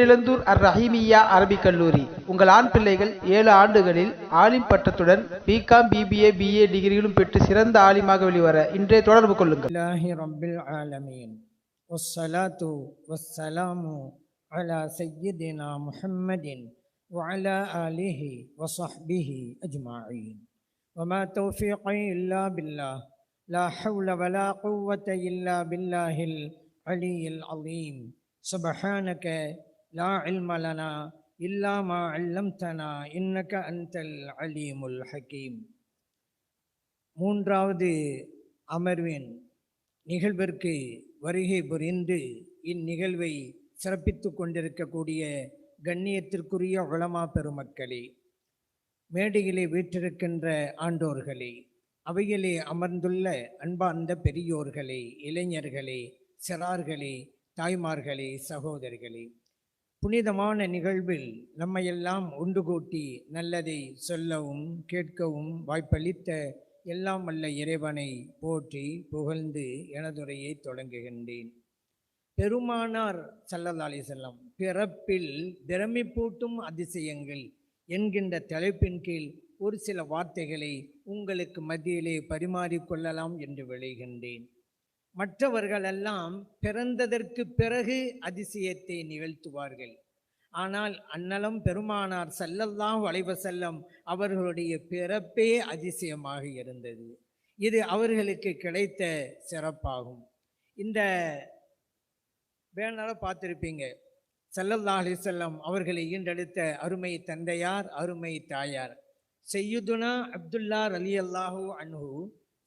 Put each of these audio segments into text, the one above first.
பேலந்தூர் அர் ரஹீமியா அரபிக் கல்லூரி உங்கள் ஆண் பிள்ளைகள் ஏழு ஆண்டுகளில் ஆலிம் பட்டத்துடன் பிகாம் பிபிஏ பிஏ டிகிரிகளும் பெற்று சிறந்த ஆலிமாக வெளிவர இன்றைய தொடர்பு கொள்ளுங்கள் والصلاة والسلام على سيدنا محمد وعلى آله وصحبه أجمعين وما توفيقي إلا بالله لا حول ولا قوة إلا بالله العلي العظيم سبحانك لا علم لنا إلا ما علمتنا إنك أنت العليم الحكيم மூன்றாவது அமர்வின் நிகழ்விற்கு வருகை புரிந்து இந்நிகழ்வை சிறப்பித்துக் கொண்டிருக்கக்கூடிய கண்ணியத்திற்குரிய உளமா பெருமக்களே மேடையிலே வீற்றிருக்கின்ற ஆண்டோர்களே அவையிலே அமர்ந்துள்ள அன்பார்ந்த பெரியோர்களே இளைஞர்களே சிறார்களே தாய்மார்களே சகோதரிகளே புனிதமான நிகழ்வில் நம்மையெல்லாம் ஒன்று கூட்டி நல்லதை சொல்லவும் கேட்கவும் வாய்ப்பளித்த எல்லாம் வல்ல இறைவனை போற்றி புகழ்ந்து எனதுரையை தொடங்குகின்றேன். பெருமானார் சல்லதாலி செல்லம் பிறப்பில் பிரமிப்பூட்டும் அதிசயங்கள் என்கின்ற தலைப்பின் கீழ் ஒரு சில வார்த்தைகளை உங்களுக்கு மத்தியிலே பரிமாறிக்கொள்ளலாம் என்று விளைகின்றேன் மற்றவர்களெல்லாம் பிறந்ததற்கு பிறகு அதிசயத்தை நிகழ்த்துவார்கள். ஆனால் அன்னலம் பெருமானார் செல்லல்லாம் வளைவ செல்லம் அவர்களுடைய பிறப்பே அதிசயமாக இருந்தது. இது அவர்களுக்கு கிடைத்த சிறப்பாகும். இந்த பேனரை பார்த்துருப்பீங்க. சல்லல்லா அலிசல்லம் அவர்களை ஈண்டெடுத்த அருமை தந்தையார் அருமை தாயார். செய்யுதுனா அப்துல்லா அலி அல்லாஹூ அன்ஹு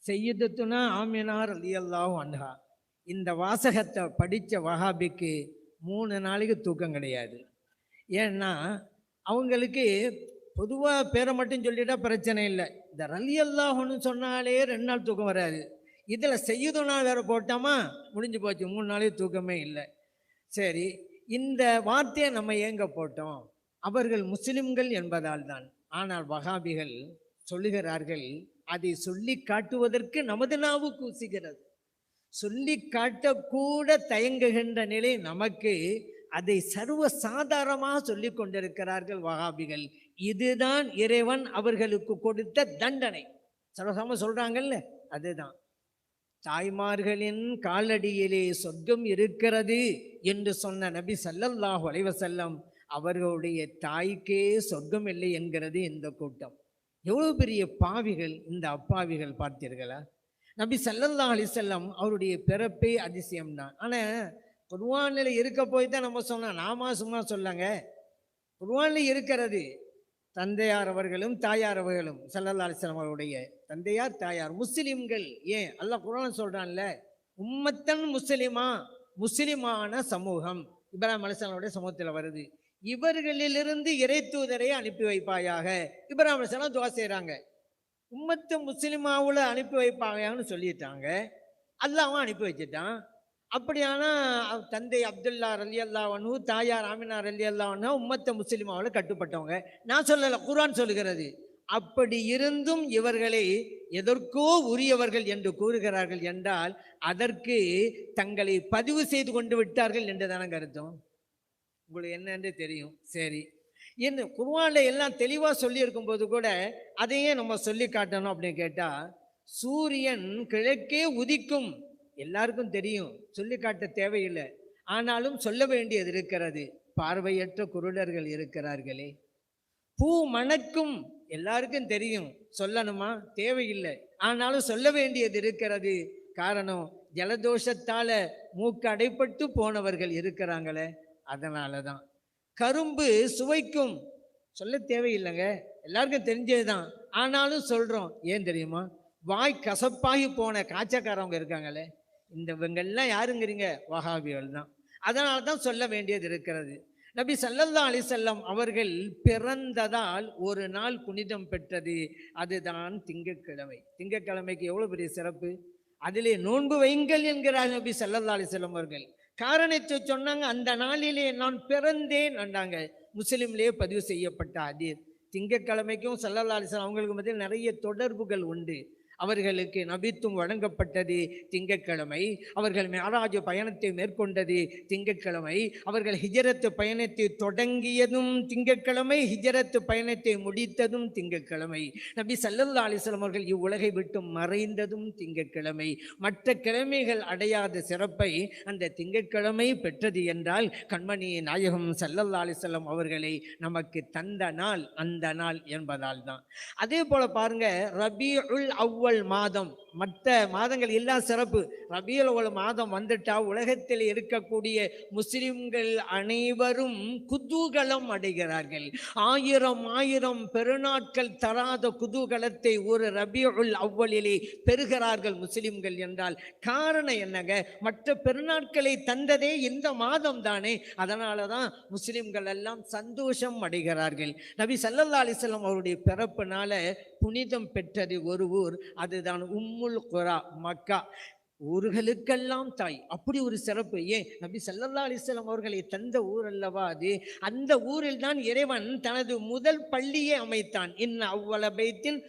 செய்யுதுனா ஆமினார் அலி அல்லாஹூ அன்ஹா. இந்த வாசகத்தை படித்த வஹாபிக்கு மூணு நாளைக்கு தூக்கம் கிடையாது. ஏன்னா அவங்களுக்கு பொதுவாக பேரை மட்டும் சொல்லிட்டா பிரச்சனை இல்லை. இந்த ரலி அல்லாஹ்னு சொன்னாலே ரெண்டு நாள் தூக்கம் வராது. இதில் செய்யுதுனா வேற போட்டோமா? முடிஞ்சு போச்சு. மூணு நாளைக்கு தூக்கமே இல்லை. சரி இந்த வார்த்தையை நம்ம ஏங்க போட்டோம்? அவர்கள் முஸ்லிம்கள் என்பதால் தான். ஆனால் வகாபிகள் சொல்லுகிறார்கள் அதை சொல்லி காட்டுவதற்கு நமது நாவு கூசுகிறது. சொல்லி காட்டக்கூட தயங்குகின்ற நிலை நமக்கு அதை சர்வ சாதாரணமாக சொல்லி கொண்டிருக்கிறார்கள் வகாபிகள் இதுதான் இறைவன் அவர்களுக்கு கொடுத்த தண்டனை. சர்வசாம சொல்றாங்கல்ல? அதுதான். தாய்மார்களின் காலடியிலே சொர்க்கம் இருக்கிறது என்று சொன்ன நபி சல்லல்லாஹு அலைவசல்லம் அவர்களுடைய தாய்க்கே சொர்க்கம் இல்லை என்கிறது இந்த கூட்டம். எவ்வளோ பெரிய பாவிகள் இந்த அப்பாவிகள் பார்த்தீர்களா? நபி சல்லல்லா அலிசல்லம் அவருடைய பிறப்பே அதிசயம் தான் ஆனால் குர்வானில் இருக்க போய் தான் நம்ம சொன்னோம் நாம சும்மா சொல்லாங்க குர்வானில் இருக்கிறது தந்தையார் அவர்களும் தாயார் அவர்களும் சல்லல்லா அலிஸ்லாம் அவருடைய தந்தையார் தாயார் முஸ்லிம்கள். ஏன்? அல்லாஹ் குரான் சொல்கிறான்ல உம்மத்தன் முஸ்லிமா முஸ்லிமான சமூகம். இப்ராஹிம் அலிஸ்லாமுடைய சமூகத்தில் வருது. இவர்களிலிருந்து இறை தூதரை அனுப்பி வைப்பாயாக. இப்ராஹிம் அலிஸ்லாம் துவா செய்கிறாங்க உம்மத்து முஸ்லிமாவில் அனுப்பி வைப்பாங்கன்னு சொல்லிட்டாங்க. அல்லாவும் அனுப்பி வச்சுட்டான். அப்படியானா தந்தை அப்துல்லா ரலி அல்லாவனு தாயார் ஆமினா ரலி அல்லாவனா உம்மத்த முஸ்லிமாவில் கட்டுப்பட்டவங்க. நான் சொல்லலை குரான் சொல்லுகிறது. அப்படி இருந்தும் இவர்களை எதற்கோ உரியவர்கள் என்று கூறுகிறார்கள் என்றால் அதற்கு தங்களை பதிவு செய்து கொண்டு விட்டார்கள் என்று தானே கருத்தம் உங்களுக்கு என்னன்னு தெரியும். சரி. என்ன குர்ஆன்ல எல்லாம் தெளிவாக சொல்லியிருக்கும் போது கூட அதையே நம்ம சொல்லி காட்டணும் அப்படின்னு கேட்டால் சூரியன் கிழக்கே உதிக்கும். எல்லாருக்கும் தெரியும். சொல்லி காட்ட தேவையில்லை. ஆனாலும் சொல்ல வேண்டியது இருக்கிறது. பார்வையற்ற குருடர்கள் இருக்கிறார்களே. பூ மணக்கும். எல்லாருக்கும் தெரியும். சொல்லணுமா? தேவையில்லை. ஆனாலும் சொல்ல வேண்டியது இருக்கிறது. காரணம் ஜலதோஷத்தால மூக்கு அடைப்பட்டு போனவர்கள் இருக்கிறாங்களே. அதனால தான் கரும்பு சுவைக்கும். சொல்ல தேவையில்லைங்க. எல்லாருக்கும் தெரிஞ்சது தான் ஆனாலும் சொல்கிறோம் ஏன் தெரியுமா? வாய் கசப்பாகி போன காய்ச்சக்காரவங்க இருக்காங்களே. இந்த இவங்கெல்லாம் யாருங்கிறீங்க? வகாபிகள் தான் அதனால தான் சொல்ல வேண்டியது இருக்கிறது. நபி சல்லல்லா அலிசல்லம் அவர்கள் பிறந்ததால் ஒரு நாள் புனிதம் பெற்றது. அதுதான் திங்கட்கிழமை. திங்கட்கிழமைக்கு எவ்வளோ பெரிய சிறப்பு? அதிலே நோன்பு வைங்கள் என்கிறார் நபி சல்லல்லா அலிசல்லம் அவர்கள். காரணத்தை சொன்னாங்க அந்த நாளிலே நான் பிறந்தேன் அண்டாங்க முஸ்லீம்லேயே பதிவு செய்யப்பட்ட அதீர் திங்கட்கிழமைக்கும் சல்லல்லா அலிஸ்லாம் அவங்களுக்கு மத்தியில் நிறைய தொடர்புகள் உண்டு. அவர்களுக்கு நபித்தும் வழங்கப்பட்டது திங்கட்கிழமை. அவர்கள் மேராஜ் பயணத்தை மேற்கொண்டது திங்கட்கிழமை. அவர்கள் ஹிஜரத்து பயணத்தை தொடங்கியதும் திங்கட்கிழமை ஹிஜரத்து பயணத்தை முடித்ததும் திங்கட்கிழமை. நபி சல்லல்லா அலிஸ்லாம் அவர்கள் இவ்வுலகை விட்டு மறைந்ததும் திங்கட்கிழமை. மற்ற கிழமைகள் அடையாத சிறப்பை அந்த திங்கட்கிழமை பெற்றது என்றால் கண்மணி நாயகம் சல்லல்லா அலிஸ்லாம் அவர்களை நமக்கு தந்த நாள் அந்த நாள் என்பதால் தான். அதே போல பாருங்க ரபியுல் அவ்வல் மாதம். மற்ற மாதங்கள் எல்லாம் சிறப்பு. ரபியல் அவ்வல் மாதம் வந்துட்டா உலகத்தில் இருக்கக்கூடிய முஸ்லிம்கள் அனைவரும் குதூகலம் அடைகிறார்கள். ஆயிரம் ஆயிரம் பெருநாட்கள் தராத குதூகலத்தை ஒரு ரபியுல் அவ்வளிலே பெறுகிறார்கள் முஸ்லிம்கள் என்றால் காரணம் என்னங்க? மற்ற பெருநாட்களை தந்ததே இந்த மாதம் தானே. அதனால தான் முஸ்லிம்கள் எல்லாம் சந்தோஷம் அடைகிறார்கள். நபி சல்லல்லா அலிஸ்லாம் அவருடைய பிறப்புனால புனிதம் பெற்றது ஒரு ஊர். அதுதான் உம்முல் குரா மக்கா. ஊர்களுக்கெல்லாம் தாய். அப்படி ஒரு சிறப்பு. ஏன்? நபி சல்லல்லா அலிஸ்லாம் அவர்களை தந்த ஊர் அல்லவா அது? அந்த ஊரில் தான் இறைவன் தனது முதல் பள்ளியை அமைத்தான். இன் அவ்வள பைத்தின்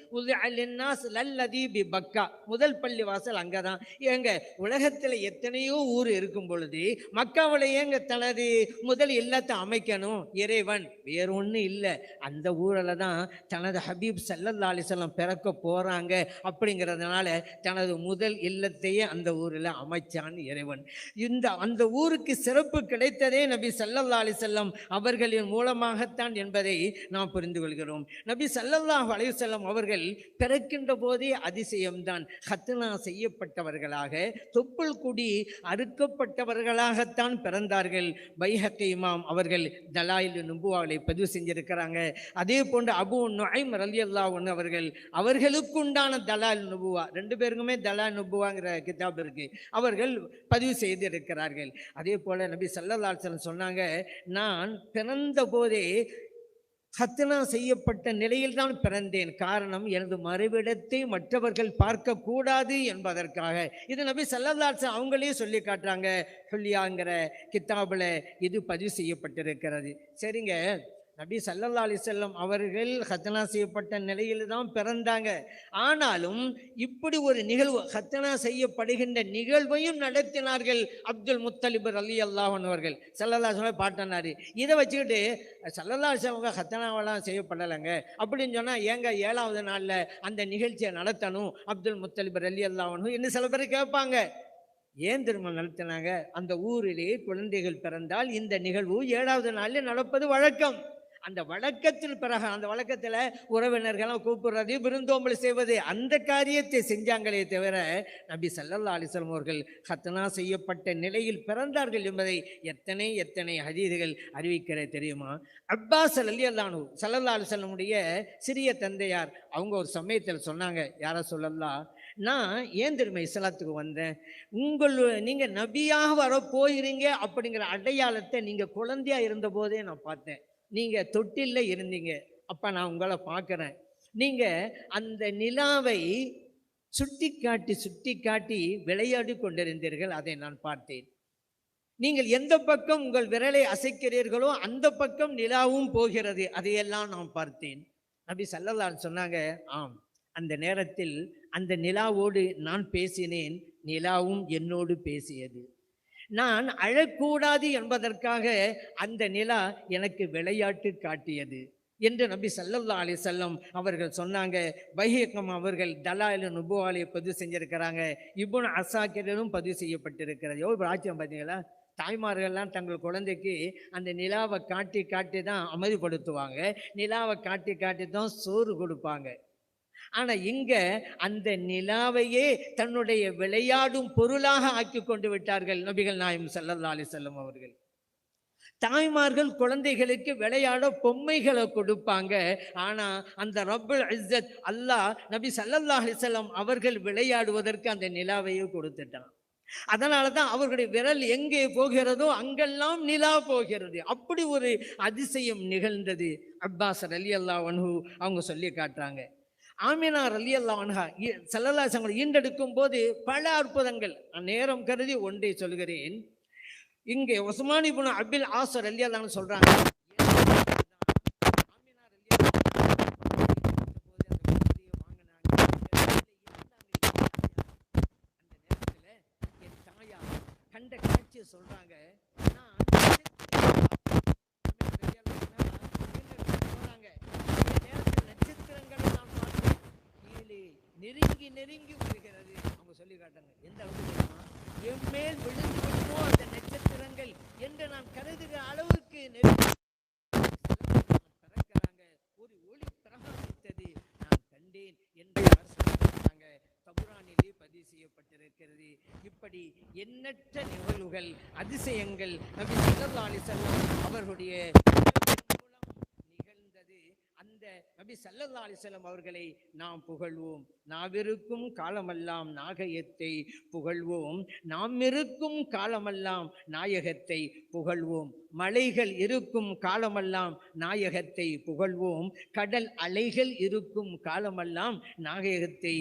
பக்கா. முதல் பள்ளி வாசல் அங்கதான். ஏங்க உலகத்தில் எத்தனையோ ஊர் இருக்கும் பொழுது மக்காவில் ஏங்க தனது முதல் இல்லத்தை அமைக்கணும்? இறைவன். வேற ஒன்றும் இல்லை. அந்த ஊரில் தான் தனது ஹபீப் சல்லல்லா அலிஸ்லாம் பிறக்க போறாங்க. அப்படிங்கிறதுனால தனது முதல் இல்லத்தையே அந்த ஊரில் அமைச்சான் இறைவன். இந்த அந்த ஊருக்கு சிறப்பு கிடைத்ததே நபி சல்லல்லா அலிசல்லம் அவர்களின் மூலமாகத்தான் என்பதை நாம் புரிந்து கொள்கிறோம். நபி சல்லல்லாஹ் அலிசல்லம் அவர்கள் பிறக்கின்ற போதே அதிசயம்தான். ஹத்னா செய்யப்பட்டவர்களாக தொப்புள் குடி அறுக்கப்பட்டவர்களாகத்தான் பிறந்தார்கள். பைஹக்கை இமாம் அவர்கள் தலாயில் நுபுவாவை பதிவு செஞ்சிருக்கிறாங்க. அதே போன்று அபு நுஐம் ரலி ஒன்று அவர்கள் அவர்களுக்குண்டான தலால் நுபுவா. ரெண்டு பேருக்குமே தலால் நுபுவாங்கிற கிதாப் இருக்கு. அவர்கள் பதிவு செய்து இருக்கிறார்கள் அதே போல நபி சல்லல்லாசன் சொன்னாங்க நான் பிறந்த போதே ஹத்னா செய்யப்பட்ட நிலையில் தான் பிறந்தேன். காரணம் எனது மறைவிடத்தை மற்றவர்கள் பார்க்கக்கூடாது என்பதற்காக. இது நபி சல்லல்லாஹு அவங்களே சொல்லி காட்டுறாங்க. சொல்லியாங்கிற கித்தாபில் இது பதிவு செய்யப்பட்டிருக்கிறது. சரிங்க. நபி சல்லல்லா அலிசல்லம் அவர்கள் ஹத்தனா செய்யப்பட்ட நிலையில் தான் பிறந்தாங்க. ஆனாலும் இப்படி ஒரு நிகழ்வு ஹத்தனா செய்யப்படுகின்ற நிகழ்வையும் நடத்தினார்கள் அப்துல் முத்தலிபர் அலி அல்லாஹன் அவர்கள். சல்லல்லா சொல்ல பாட்டினார் இதை வச்சுக்கிட்டு சல்லல்லா அவங்க ஹத்தனாவெல்லாம் செய்யப்படலைங்க. அப்படின்னு சொன்னால் ஏங்க ஏழாவது நாளில் அந்த நிகழ்ச்சியை நடத்தணும்? அப்துல் முத்தலிபர் அலி அல்லாஹன் என்ன சில பேர் கேட்பாங்க. ஏன் திரும்ப நடத்தினாங்க? அந்த ஊரிலேயே குழந்தைகள் பிறந்தால் இந்த நிகழ்வு ஏழாவது நாளில் நடப்பது வழக்கம். அந்த வழக்கத்தில் பிறகு அந்த வழக்கத்தில் உறவினர்களை கூப்பிடுறது விருந்தோம்பல் செய்வது அந்த காரியத்தை செஞ்சாங்களே தவிர நபி சல்லல்லா அலிஸ்லாம் அவர்கள் ஹத்தனா செய்யப்பட்ட நிலையில் பிறந்தார்கள் என்பதை எத்தனை எத்தனை ஹதீதுகள் அறிவிக்கிற தெரியுமா? அப்பாஸ் அலி அல்லானு சல்லல்லா அலிஸ்லமுடைய சிறிய தந்தையார் அவங்க ஒரு சமயத்தில் சொன்னாங்க யாரை சொல்லலாம் நான் ஏன் திரும்ப இஸ்லாத்துக்கு வந்தேன்? உங்கள் நீங்கள் நபியாக வர போயிருங்க அப்படிங்கிற அடையாளத்தை நீங்கள் குழந்தையா இருந்தபோதே நான் பார்த்தேன். நீங்கள் தொட்டிலில் இருந்தீங்க. அப்போ நான் உங்களை பார்க்குறேன். நீங்கள் அந்த நிலாவை சுட்டி காட்டி சுட்டி காட்டி விளையாடி கொண்டிருந்தீர்கள். அதை நான் பார்த்தேன். நீங்கள் எந்த பக்கம் உங்கள் விரலை அசைக்கிறீர்களோ அந்த பக்கம் நிலாவும் போகிறது. அதையெல்லாம் நான் பார்த்தேன். நபி சல்லல்லான்னு சொன்னாங்க ஆம் அந்த நேரத்தில் அந்த நிலாவோடு நான் பேசினேன். நிலாவும் என்னோடு பேசியது. நான் அழக்கூடாது என்பதற்காக அந்த நிலா எனக்கு விளையாட்டு காட்டியது என்று நபி சல்லல்லா அலி செல்லம் அவர்கள் சொன்னாங்க. பைஹக்கம் அவர்கள் தலாயில் நுபுவாலியை பதிவு செஞ்சிருக்கிறாங்க. இபுன் அசாக்கிலும் பதிவு செய்யப்பட்டிருக்கிறது. எவ்வளோ ராஜ்யம் பார்த்தீங்களா தாய்மார்கள்லாம் தங்கள் குழந்தைக்கு அந்த நிலாவை காட்டி காட்டி தான் அமைதிப்படுத்துவாங்க. நிலாவை காட்டி காட்டி தான் சோறு கொடுப்பாங்க. ஆனால் இங்கே அந்த நிலாவையே தன்னுடைய விளையாடும் பொருளாக ஆக்கி கொண்டு விட்டார்கள் நபிகள் நாயம் சல்லல்லா அலி செல்லம் அவர்கள். தாய்மார்கள் குழந்தைகளுக்கு விளையாட பொம்மைகளை கொடுப்பாங்க. ஆனா அந்த ரப்பல் இஸ்ஸத் அல்லாஹ் நபி சல்லல்லா அலிசல்லாம் அவர்கள் விளையாடுவதற்கு அந்த நிலாவையே கொடுத்துட்டான். அதனால தான் அவர்களுடைய விரல் எங்கே போகிறதோ அங்கெல்லாம் நிலா போகிறது. அப்படி ஒரு அதிசயம் நிகழ்ந்தது. அப்பாஸ் அலி அல்லா அவங்க சொல்லி காட்டுறாங்க. ஆமினா அலி அல்லான்ஹா செல்லலாசங்களை ஈண்டெடுக்கும் போது பல அற்புதங்கள். நேரம் கருதி ஒன்றை சொல்கிறேன். இங்கே ஒஸ்மானி புன அபில் ஆசர் அலி அல்லான்னு சொல்கிறாங்க கண்ட காட்சியை சொல்கிறாங்க நெருங்கி நெருங்கி வருகிறது. அவங்க சொல்லி காட்டாங்க எந்த அளவுக்கு தெரியுமா? என் மேல் விழுந்து விடுமோ அந்த நட்சத்திரங்கள் என்று நான் கருதுகிற அளவுக்கு நெருங்கி பிறக்கிறாங்க. ஒரு ஒளி பிரகாசித்தது நான் கண்டேன் என்று சொன்னாங்க தபுரானிலே பதிவு செய்யப்பட்டிருக்கிறது. இப்படி எண்ணற்ற நிகழ்வுகள் அதிசயங்கள் நபி ஸல்லல்லாஹு அலைஹி அவர்களுடைய மூலம் நிகழ்ந்தது அந்த நபி ஸல்லல்லாஹு அலைஹி அவர்களை நாம் புகழ்வோம். நாவிருக்கும் காலமெல்லாம் நாகயத்தை புகழ்வோம். நாம் இருக்கும் காலமெல்லாம் நாயகத்தை புகழ்வோம். மலைகள் இருக்கும் காலமெல்லாம் நாயகத்தை புகழ்வோம். கடல் அலைகள் இருக்கும் காலமெல்லாம் நாயகத்தை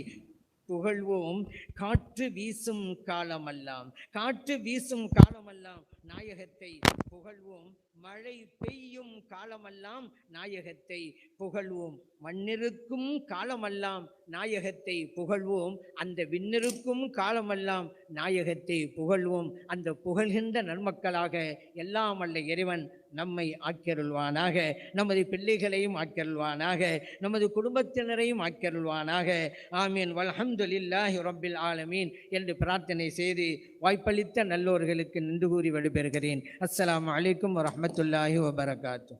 புகழ்வோம். காற்று வீசும் காலமெல்லாம் காற்று வீசும் காலமெல்லாம் நாயகத்தை புகழ்வோம். மழை பெய்யும் காலமெல்லாம் நாயகத்தை புகழ்வோம். மண்ணிருக்கும் காலமெல்லாம் நாயகத்தை புகழ்வோம். அந்த விண்ணிருக்கும் காலமெல்லாம் நாயகத்தை புகழ்வோம். அந்த புகழ்கின்ற நன்மக்களாக எல்லாம் அல்ல இறைவன் நம்மை ஆக்கியருள்வானாக. நமது பிள்ளைகளையும் ஆக்கியருள்வானாக. நமது குடும்பத்தினரையும் ஆக்கியருள்வானாக. ஆமீன். வல்ஹம்துலில்லாஹி ரப்பில் ஆலமீன் என்று பிரார்த்தனை செய்து வாய்ப்பளித்த நல்லோர்களுக்கு நின்று கூறி விடுபெறுகிறேன். அஸ்லாம் அலைக்கும் வரமத்துல்லாஹி வபரகாத்தூ